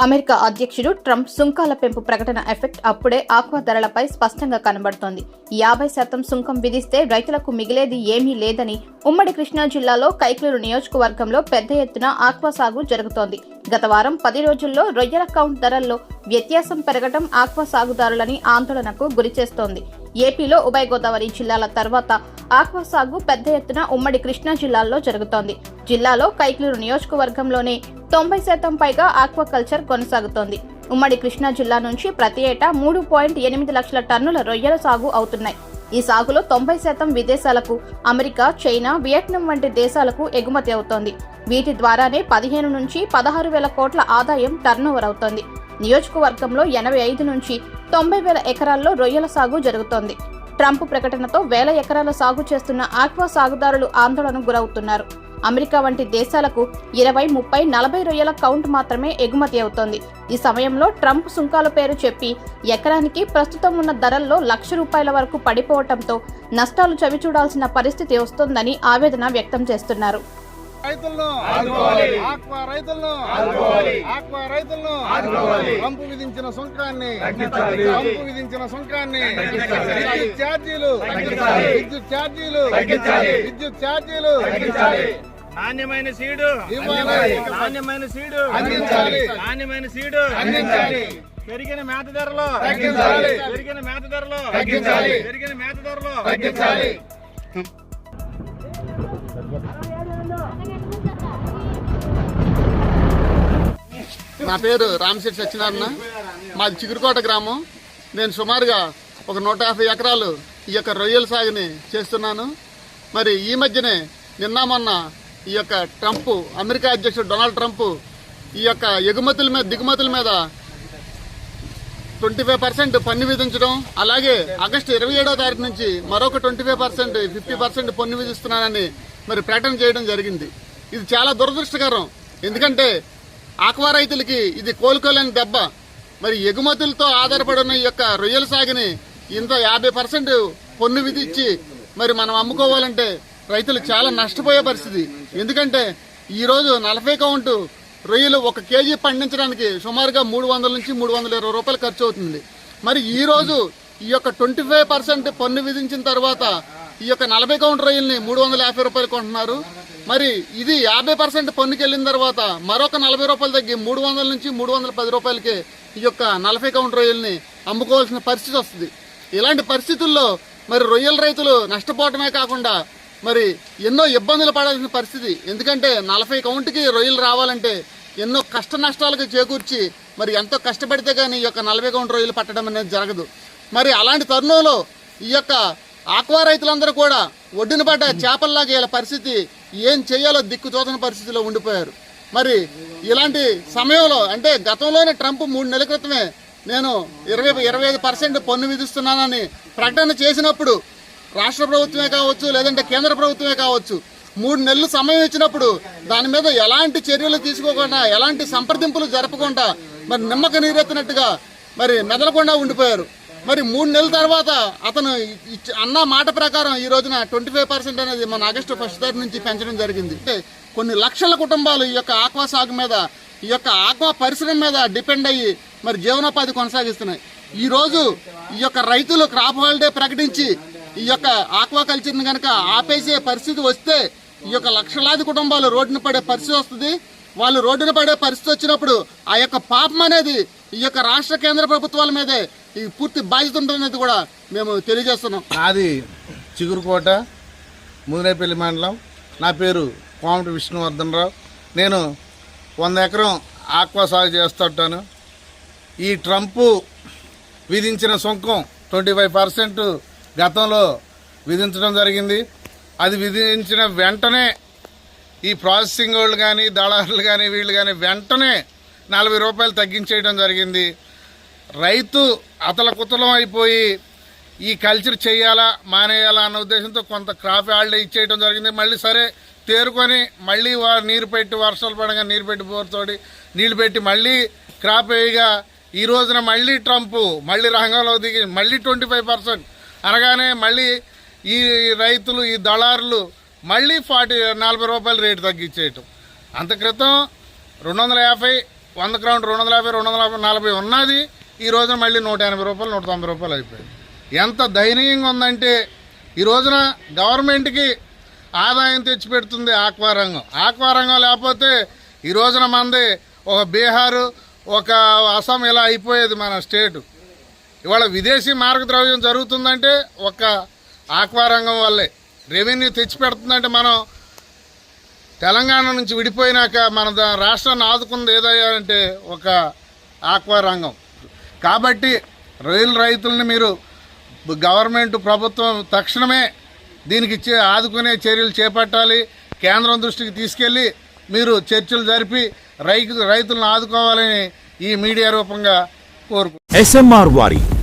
America అధ్యక్షుడు Trump సుంకాల పెంపు ప్రకటన ఎఫెక్ట్ అప్పుడే ఆక్వా ధరలపై స్పష్టంగా కనబడుతోంది. యాభై శాతం సుంకం విధిస్తే రైతులకు మిగిలేది ఏమీ లేదని ఉమ్మడి కృష్ణా జిల్లాలో కైక్లూరు నియోజకవర్గంలో పెద్ద ఎత్తున ఆక్వా సాగు జరుగుతోంది. గత వారం పది రోజుల్లో రొయ్యల కౌంట్ ధరల్లో వ్యత్యాసం పెరగడం ఆక్వా సాగుదారులని ఆందోళనకు గురిచేస్తోంది ఏపీలో ఉభయ గోదావరి జిల్లాల తర్వాత ఆక్వా సాగు పెద్ద ఎత్తున ఉమ్మడి కృష్ణా జిల్లాల్లో జరుగుతోంది. జిల్లాలో కైక్లూరు నియోజకవర్గంలోనే తొంభై శాతం పైగా ఆక్వాకల్చర్ కొనసాగుతోంది. ఉమ్మడి కృష్ణా జిల్లా నుంచి ప్రతి ఏటా మూడు పాయింట్ ఎనిమిది లక్షల టన్నుల రొయ్యల సాగు అవుతున్నాయి. ఈ సాగులో తొంభై శాతం విదేశాలకు అమెరికా చైనా వియట్నాం వంటి దేశాలకు ఎగుమతి అవుతోంది. వీటి ద్వారానే పదిహేను నుంచి పదహారు వేల కోట్ల ఆదాయం టర్నోవర్ అవుతోంది. నియోజకవర్గంలో ఎనభై ఐదు నుంచి తొంభై వేల ఎకరాల్లో రొయ్యల సాగు జరుగుతోంది. ట్రంప్ ప్రకటనతో వేల ఎకరాల సాగు చేస్తున్న ఆక్వా సాగుదారులు ఆందోళనకు గురవుతున్నారు. అమెరికా వంటి దేశాలకు ఇరవై ముప్పై నలభై రొయ్యల కౌంట్ మాత్రమే ఎగుమతి అవుతోంది. ఈ సమయంలో ట్రంప్ సుంకాల పేరు చెప్పి ఎకరానికి ప్రస్తుతం ఉన్న ధరల్లో లక్ష రూపాయల వరకు పడిపోవటంతో నష్టాలు చవిచూడాల్సిన పరిస్థితి వస్తోందని ఆవేదన వ్యక్తం చేస్తున్నారు. రైతులను ఆక్వా రైతులను ఆక్వా రైతులను పంపు విధించిన సుంకాన్ని పంపు విధించిన సుంకాన్ని విద్యుత్ ఛార్జీలు విద్యుత్ ఛార్జీలు విద్యుత్ ఛార్జీలు నాణ్యమైన సీడు. నాణ్యమైన సీడు. అందించాలి. నాణ్యమైన సీడు. అందించాలి. పెరిగిన మేత ధరలు. పెరిగిన మేత ధరలు. పెరిగిన మేత ధరలు. నా పేరు రామశెట్టి సత్యనారాయణ. మాది చిగురుకోట గ్రామం. నేను సుమారుగా ఒక నూట యాభై ఎకరాలు ఈ యొక్క రొయ్యల సాగుని చేస్తున్నాను. మరి ఈ మధ్యనే నిన్న మొన్న ఈ యొక్క ట్రంప్ అమెరికా అధ్యక్షుడు డొనాల్డ్ ట్రంప్ ఈ యొక్క ఎగుమతుల మీద దిగుమతుల మీద ట్వంటీ ఫైవ్ పర్సెంట్ పన్ను విధించడం అలాగే ఆగస్టు ఇరవై ఏడో తారీఖు నుంచి మరొక twenty five percent fifty percent పన్ను విధిస్తున్నానని మరి ప్రకటన చేయడం జరిగింది. ఇది చాలా దురదృష్టకరం. ఎందుకంటే ఆక్వా రైతులకి ఇది కోలుకోలేని దెబ్బ. మరి ఎగుమతులతో ఆధారపడిన ఈ యొక్క రొయ్యల సాగుని ఇంత యాభై పర్సెంట్ పన్ను విధించి మరి మనం అమ్ముకోవాలంటే రైతులు చాలా నష్టపోయే పరిస్థితి. ఎందుకంటే ఈరోజు నలభై కౌంటు రొయ్యలు ఒక కేజీ పండించడానికి సుమారుగా మూడు వందల నుంచి మూడు వందల ఇరవై రూపాయలు ఖర్చు అవుతుంది. మరి ఈరోజు ఈ యొక్క ట్వంటీ ఫైవ్ పర్సెంట్ పన్ను విధించిన తర్వాత ఈ యొక్క నలభై కౌంట్ రొయ్యల్ని మూడు వందల యాభై రూపాయలు కొంటున్నారు. మరి ఇది యాభై పర్సెంట్ పన్నుకి వెళ్ళిన తర్వాత మరొక నలభై రూపాయలు తగ్గి మూడు వందల నుంచి మూడు వందల పది రూపాయలకి ఈ యొక్క నలభై కౌంట్ రొయ్యల్ని అమ్ముకోవాల్సిన పరిస్థితి వస్తుంది. ఇలాంటి పరిస్థితుల్లో మరి రొయ్యల రైతులు నష్టపోవటమే కాకుండా మరి ఎన్నో ఇబ్బందులు పడాల్సిన పరిస్థితి. ఎందుకంటే నలభై కౌంట్కి రొయ్యలు రావాలంటే ఎన్నో కష్ట నష్టాలకు చేకూర్చి మరి ఎంతో కష్టపడితే కానీ ఈ యొక్క నలభై కౌంట్ రొయ్యలు పట్టడం అనేది జరగదు. మరి అలాంటి తరుణంలో ఈ యొక్క ఆక్వా రైతులందరూ కూడా ఒడ్డున పడ్డ చేపల్లాగా పరిస్థితి ఏం చేయాలో దిక్కు చూసిన పరిస్థితిలో ఉండిపోయారు. మరి ఇలాంటి సమయంలో అంటే గతంలోనే ట్రంప్ మూడు నెలల క్రితమే నేను ఇరవై ఇరవై ఐదు పర్సెంట్ పన్ను విధిస్తున్నానని ప్రకటన చేసినప్పుడు రాష్ట్ర ప్రభుత్వమే కావచ్చు లేదంటే కేంద్ర ప్రభుత్వమే కావచ్చు మూడు నెలలు సమయం ఇచ్చినప్పుడు దాని మీద ఎలాంటి చర్యలు తీసుకోకుండా ఎలాంటి సంప్రదింపులు జరపకుండా మరి నిమ్మక నీరెత్తినట్టుగా మరి మెదలకుండా ఉండిపోయారు. మరి మూడు నెలల తర్వాత అతను అన్న మాట ప్రకారం ఈ రోజున ట్వంటీ ఫైవ్ పర్సెంట్ అనేది మన ఆగస్టు ఫస్ట్ తారీఖు నుంచి పెంచడం జరిగింది. అంటే కొన్ని లక్షల కుటుంబాలు ఈ యొక్క ఆక్వా సాగు మీద ఈ యొక్క ఆక్వా పరిశ్రమ మీద డిపెండ్ అయ్యి మరి జీవనోపాధి కొనసాగిస్తున్నాయి. ఈ రోజు ఈ యొక్క రైతులు క్రాప్ హాలిడే ప్రకటించి ఈ యొక్క ఆక్వాకల్చర్ని కనుక ఆపేసే పరిస్థితి వస్తే ఈ యొక్క లక్షలాది కుటుంబాలు రోడ్డున పడే పరిస్థితి వస్తుంది. వాళ్ళు రోడ్డున పడే పరిస్థితి వచ్చినప్పుడు ఆ యొక్క పాపం అనేది ఈ యొక్క రాష్ట్ర కేంద్ర ప్రభుత్వాల మీదే ఈ పూర్తి బాధ్యత ఉంటుందనేది కూడా మేము తెలియజేస్తున్నాం. నాది చిగురుకోట ముదినేపల్లి మండలం. నా పేరు కోమటి విష్ణువర్ధన్ రావు నేను వంద ఎకరం ఆక్వా సాగు చేస్తుంటాను ఈ ట్రంప్ విధించిన సుంకం ట్వంటీ ఫైవ్ పర్సెంట్ గతంలో విధించడం జరిగింది. అది విధించిన వెంటనే ఈ ప్రాసెసింగ్ వాళ్ళు కానీ దళారులు కానీ వీళ్ళు కానీ వెంటనే నలభై రూపాయలు తగ్గించేయడం జరిగింది. రైతు అతల కుతలం అయిపోయి ఈ కల్చర్ చేయాలా మానేయాలా అన్న ఉద్దేశంతో కొంత క్రాప్ ఆల్డే ఇచ్చేయడం జరిగింది. మళ్ళీ సరే తేరుకొని మళ్ళీ వా- నీరు పెట్టి వర్షాలు పడగా నీరు పెట్టి బోర్తోడి నీళ్ళు పెట్టి మళ్ళీ క్రాప్ వేయగా ఈ రోజున మళ్ళీ ట్రంప్ మళ్ళీ రంగంలో దిగి మళ్ళీ ట్వంటీ ఫైవ్ పర్సెంట్ అనగానే మళ్ళీ ఈ రైతులు ఈ దళారులు మళ్ళీ ఫార్టీ నలభై రూపాయలు రేటు తగ్గించేయటం. అంత క్రితం రెండు వందల యాభై వంద గ్రౌండ్ రెండు వందల యాభై రెండు వందల యాభై నలభై ఉన్నది. ఈ రోజున మళ్ళీ నూట ఎనభై రూపాయలు నూట తొంభై రూపాయలు అయిపోయింది. ఎంత దయనీయంగా ఉందంటే ఈ రోజున గవర్నమెంట్కి ఆదాయం తెచ్చిపెడుతుంది ఆక్వా రంగం. ఆక్వా రంగం లేకపోతే ఈ రోజున మంది ఒక బీహారు ఒక అస్సాం ఇలా అయిపోయేది మన స్టేటు. ఇవాళ విదేశీ మార్గద్రవ్యం జరుగుతుందంటే ఒక ఆక్వా రంగం వల్లే. రెవెన్యూ తెచ్చిపెడుతుందంటే మనం తెలంగాణ నుంచి విడిపోయినాక మన రాష్ట్రాన్ని ఆదుకుంది ఏదయ్యా అంటే ఒక ఆక్వా రంగం. కాబట్టి రైలు రైతులని మీరు గవర్నమెంట్ ప్రభుత్వం తక్షణమే దీనికి ఆదుకునే చర్యలు చేపట్టాలి. కేంద్రం దృష్టికి తీసుకెళ్ళి మీరు చర్చలు జరిపి రైతు రైతులను ఆదుకోవాలని ఈ మీడియా రూపంగా కోరుకు ఎస్ఎంఆర్ వారి